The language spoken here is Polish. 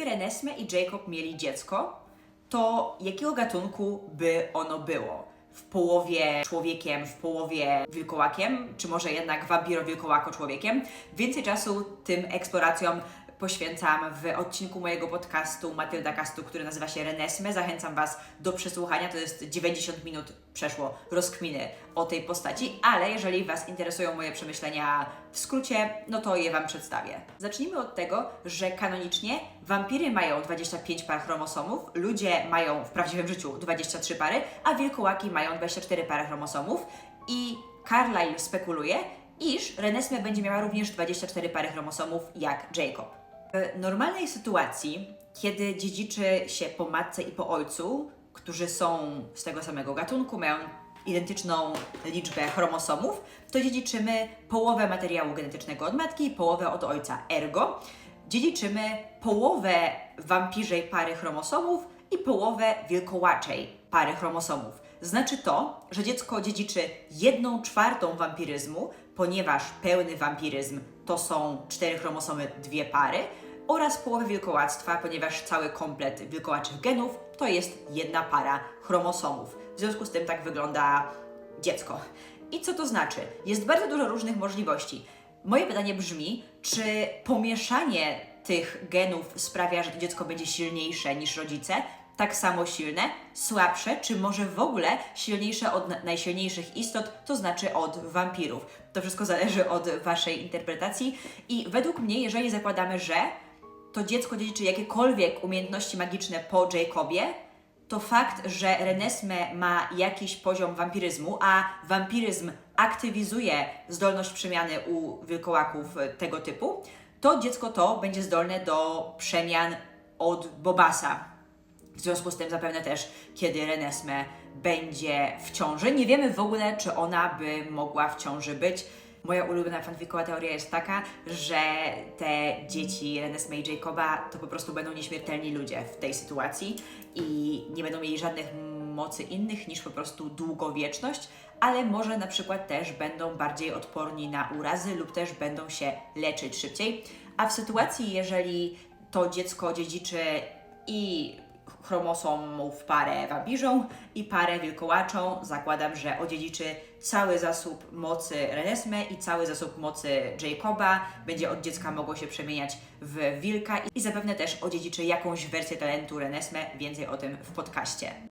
Gdyby Renesme i Jacob mieli dziecko, to jakiego gatunku by ono było? W połowie człowiekiem, w połowie wilkołakiem, czy może jednak wampiro-wilkołako-człowiekiem? Więcej czasu tym eksploracjom poświęcam w odcinku mojego podcastu Matylda Castu, który nazywa się Renesme. Zachęcam Was do przesłuchania. To jest 90 minut przeszło rozkminy o tej postaci, ale jeżeli Was interesują moje przemyślenia w skrócie, no to je Wam przedstawię. Zacznijmy od tego, że kanonicznie wampiry mają 25 par chromosomów, ludzie mają w prawdziwym życiu 23 pary, a wilkołaki mają 24 pary chromosomów i Carlyle spekuluje, iż Renesme będzie miała również 24 pary chromosomów jak Jacob. W normalnej sytuacji, kiedy dziedziczy się po matce i po ojcu, którzy są z tego samego gatunku, mają identyczną liczbę chromosomów, to dziedziczymy połowę materiału genetycznego od matki i połowę od ojca. Ergo, dziedziczymy połowę wampirzej pary chromosomów i połowę wilkołaczej pary chromosomów. Znaczy to, że dziecko dziedziczy jedną czwartą wampiryzmu, ponieważ pełny wampiryzm to są cztery chromosomy, dwie pary, oraz połowę wilkołactwa, ponieważ cały komplet wilkołaczych genów to jest jedna para chromosomów. W związku z tym tak wygląda dziecko. I co to znaczy? Jest bardzo dużo różnych możliwości. Moje pytanie brzmi, czy pomieszanie tych genów sprawia, że to dziecko będzie silniejsze niż rodzice, tak samo silne, słabsze, czy może w ogóle silniejsze od na- najsilniejszych istot, to znaczy od wampirów. To wszystko zależy od Waszej interpretacji i według mnie, jeżeli zakładamy, że to dziecko dziedziczy jakiekolwiek umiejętności magiczne po Jacobie, to fakt, że Renesme ma jakiś poziom wampiryzmu, a wampiryzm aktywizuje zdolność przemiany u wilkołaków tego typu, to dziecko to będzie zdolne do przemian od Bobasa. W związku z tym zapewne też, kiedy Renesme będzie w ciąży. Nie wiemy w ogóle, czy ona by mogła w ciąży być. Moja ulubiona fanfikowa teoria jest taka, że te dzieci Renesme i Jacoba to po prostu będą nieśmiertelni ludzie w tej sytuacji i nie będą mieli żadnych mocy innych niż po prostu długowieczność, ale może na przykład też będą bardziej odporni na urazy lub też będą się leczyć szybciej. A w sytuacji, jeżeli to dziecko dziedziczy i chromosomów parę wampirzą i parę wilkołaczą. Zakładam, że odziedziczy cały zasób mocy Renesme i cały zasób mocy Jacoba. Będzie od dziecka mogło się przemieniać w wilka i zapewne też odziedziczy jakąś wersję talentu Renesme. Więcej o tym w podcaście.